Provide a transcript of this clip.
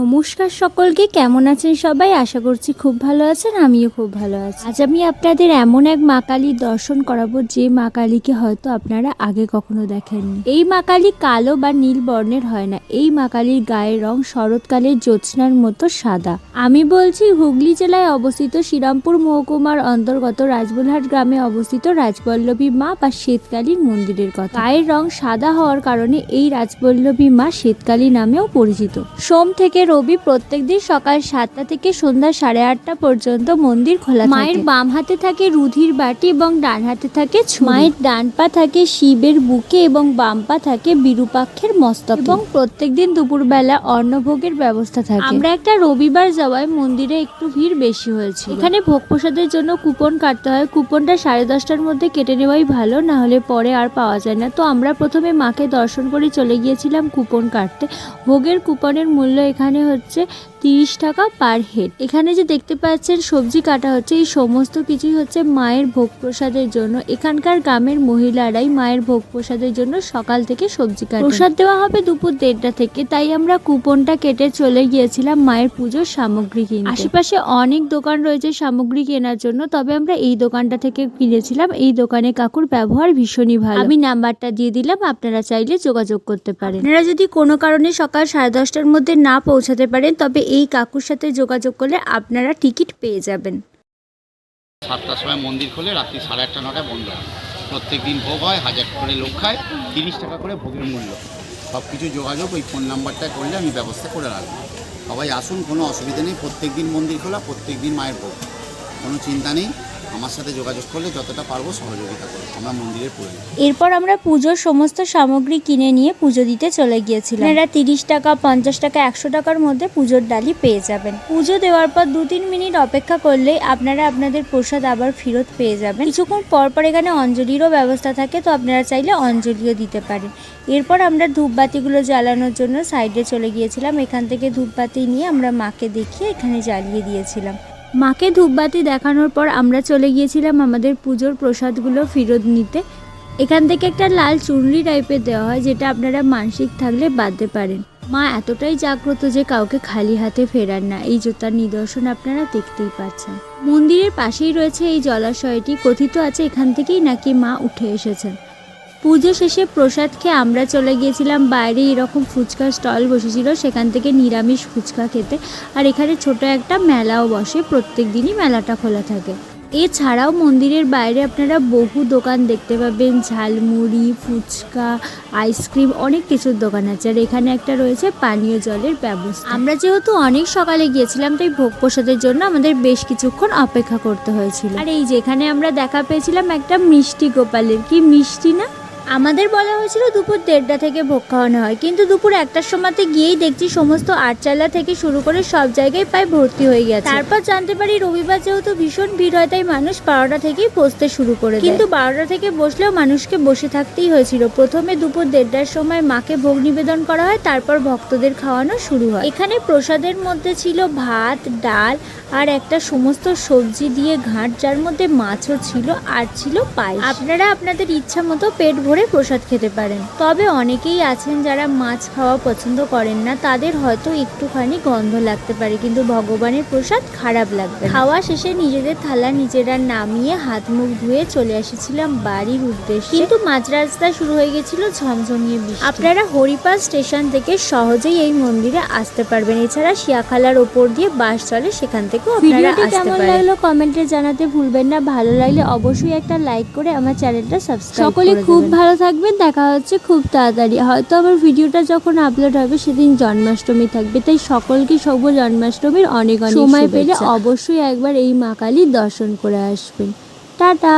নমস্কার সকলকে, কেমন আছেন সবাই? আশা করছি খুব ভালো আছেন, আমিও খুব ভালো আছি। আজ আমি আপনাদের এমন এক মা কালীর দর্শন করাবো, যে মা কালীকে হয়তো আপনারা আগে কখনো দেখেননি। এই মা কালী কালো বা নীল বর্ণের হয় না। এই মা কালীর গায়ের রং শরৎকালের জ্যোৎস্নার মতো সাদা। আমি বলছি, হুগলি জেলায় অবস্থিত শ্রীরামপুর মহকুমার অন্তর্গত রাজবলহাট গ্রামে অবস্থিত রাজবল্লভী মা বা শ্বেতকালীর মন্দিরের কথা। গায়ের রং সাদা হওয়ার কারণে এই রাজবল্লভী মা শ্বেতকালী নামেও পরিচিত। সোম থেকে রবি প্রত্যেক দিন সকাল সাতটা থেকে সন্ধ্যা সাড়ে আটটা পর্যন্ত মন্দির খোলা মায়ের বাম হাতে থাকে রুধির বাটি এবং ডান হাতে থাকে মায়ের ডান পা থাকে শিবের বুকে এবং বাম পা থাকে বিরূপাক্ষের মস্তক। এবং প্রত্যেক প্রত্যেকদিন দুপুরবেলা অন্নভোগের ব্যবস্থা থাকে। আমরা একটা রবিবার যাওয়ায় মন্দিরে একটু ভিড় বেশি হয়েছে এখানে ভোগ প্রসাদের জন্য কুপন কাটতে হয়। কুপনটা সাড়ে দশটার মধ্যে কেটে নেওয়াই ভালো না হলে পরে আর পাওয়া যায় না। তো আমরা প্রথমে মাকে দর্শন করে চলে গিয়েছিলাম কুপন কাটতে। ভোগের কুপনের মূল্য এখানে হচ্ছে তিরিশ টাকা পার হেড এখানে যে দেখতে পাচ্ছেন সবজি কাটা হচ্ছে, এই সমস্ত কিছুই হচ্ছে মায়ের ভোগ প্রসাদের জন্য। এখানকার গ্রামের মহিলারাই মায়ের ভোগ প্রসাদের জন্য সকাল থেকে সবজি কাটে প্রসাদ দেওয়া হবে দুপুর দেড়টা থেকে, তাই আমরা কুপনটা কেটে চলে গিয়েছিলাম মায়ের পুজোর সামগ্রী কিনতে। আশেপাশে অনেক দোকান রয়েছে সামগ্রী কেনার জন্য, তবে আমরা এই দোকানটা থেকে কিনেছিলাম। এই দোকানে কাকুর ব্যবহার ভীষণই ভালো। আমি নাম্বারটা দিয়ে দিলাম, আপনারা চাইলে যোগাযোগ করতে পারেন। আপনারা যদি কোনো কারণে সকাল সাড়ে দশটার মধ্যে না পৌঁছাতে পারেন, তবে এই কাকুর সাথে যোগাযোগ করলে আপনারা টিকিট পেয়ে যাবেন। সাতটার সময় মন্দির খোলে, রাত্রি সাড়ে আটটা, নটায় বন্ধ হয়। প্রত্যেক দিন ভোগ হয়, হাজার করে লোক খায়, তিরিশ টাকা করে ভোগের মূল্য। সব কিছু যোগাযোগ, ওই ফোন নাম্বারটায় করলে আমি ব্যবস্থা করে রাখব। সবাই আসুন, কোনো অসুবিধা নেই, প্রত্যেক দিন মন্দির খোলা, প্রত্যেক দিন মায়ের ভোগ। কোনো চিন্তা নেই। আমার সাথে যোগাযোগ করলে যতটা পারব সহযোগিতা করব। আমরা মন্দিরের প্রয়োজন এরপর আমরা পুজোর সমস্ত সামগ্রী কিনে নিয়ে পুজো দিতে চলে গিয়েছিলাম। এরা তিরিশ টাকা, পঞ্চাশ টাকা, একশো টাকার মধ্যে পুজোর ডালি পেয়ে যাবেন। পুজো দেওয়ার পর দু তিন মিনিট অপেক্ষা করলেই আপনারা আপনাদের প্রসাদ আবার ফেরত পেয়ে যাবেন। কিছুক্ষণ পর পর এখানে অঞ্জলিরও ব্যবস্থা থাকে, তো আপনারা চাইলে অঞ্জলিও দিতে পারেন। এরপর আমরা ধূপবাতিগুলো জ্বালানোর জন্য সাইডে চলে গিয়েছিলাম। এখান থেকে ধূপবাতি নিয়ে আমরা মাকে দেখিয়ে এখানে জ্বালিয়ে দিয়েছিলাম। মাকে ধূপবাতি দেখানোর পর আমরা চলে গিয়েছিলাম আমাদের পুজোর প্রসাদগুলো ফেরত নিতে। এখান থেকে একটা লাল চুনরি টাইপের দেওয়া হয়, যেটা আপনারা মানসিক থাকলে বাঁধতে পারেন। মা এতটাই জাগ্রত যে কাউকে খালি হাতে ফেরান না। এই জোতার নিদর্শন আপনারা দেখতেই পাচ্ছেন। মন্দিরের পাশেই রয়েছে এই জলাশয়টি। কথিত আছে এখান থেকেই নাকি মা উঠে এসেছেন। পুজো শেষে প্রসাদ খেয়ে আমরা চলে গিয়েছিলাম। বাইরে এরকম ফুচকার স্টল বসেছিল, সেখান থেকে নিরামিষ ফুচকা খেতে। আর এখানে ছোট একটা মেলাও বসে, প্রত্যেক দিনই মেলাটা খোলা থাকে। এছাড়াও মন্দিরের বাইরে আপনারা বহু দোকান দেখতে পাবেন, ঝালমুড়ি, ফুচকা, আইসক্রিম, অনেক কিছুর দোকান আছে। আর এখানে একটা রয়েছে পানীয় জলের ব্যবস্থা। আমরা যেহেতু অনেক সকালে গিয়েছিলাম, তাই ভোগ প্রসাদের জন্য আমাদের বেশ কিছুক্ষণ অপেক্ষা করতে হয়েছিল। আর এই যেখানে আমরা দেখা পেয়েছিলাম একটা মিষ্টি গোপালের। কি মিষ্টি না? আমাদের বলা হয়েছিল দুপুর দেড়টা থেকে ভোগ খাওয়ানো হয়, কিন্তু দুপুর একটার সময়তে গিয়েই দেখছি সমস্ত আটচালা থেকে শুরু করে সব জায়গায় প্রায় ভর্তি হয়ে গেছে। তারপর জানতে পারি রবিবার যেহেতু ভীষণ ভিড় হয়, তাই মানুষ বারোটা থেকেই বসতে শুরু করে কিন্তু বারোটা থেকে বসলেও মানুষকে বসে থাকতেই হয়েছিল। প্রথমে দুপুর দেড়টার সময় মাকে ভোগ নিবেদন করা হয়, তারপর ভক্তদের খাওয়ানো শুরু হয়। এখানে প্রসাদের মধ্যে ছিল ভাত, ডাল আর একটা সমস্ত সবজি দিয়ে ঘাট, যার মধ্যে মাছও ছিল আর ছিল পায়েস। আপনারা আপনাদের ইচ্ছা মতো পেট ভরে প্রসাদ খেতে পারেন। তবে অনেকেই আছেন যারা মাছ খাওয়া পছন্দ করেন না তাদের হয়তো একটুখানি গন্ধ লাগতে পারে কিন্তু ভগবানের প্রসাদ খারাপ লাগবে খাওয়া শেষে নিজেদের থালা নিজেরা নামিয়ে হাত মুখ ধুয়ে চলে এসেছিলাম বাড়ির উদ্দেশ্যে। কিন্তু মাঝ রাস্তা শুরু হয়ে গেছিল ঝমঝমিয়ে বৃষ্টি। আপনারা হরিপাল স্টেশন থেকে সহজেই এই মন্দিরে আসতে পারবেন। এছাড়া শিয়াখালার ওপর দিয়ে বাস চলে সেখান থেকেও আপনারা আসতে পারেন। লাগল কমেন্টে জানাতে ভুলবেন না। ভালো লাগলে অবশ্যই একটা লাইক করে আমার চ্যানেলটা সাবস্ক্রাইব সকলে খুব ভালো থাকবেন দেখা হচ্ছে খুব তাড়াতাড়ি। হয়তো আমার ভিডিওটা যখন আপলোড হবে সেদিন জন্মাষ্টমী থাকবে তাই সকলকে শুভ জন্মাষ্টমীর অনেক অনেক সময় পেলে অবশ্যই একবার এই মা কালীর দর্শন করে আসবেন। টাটা!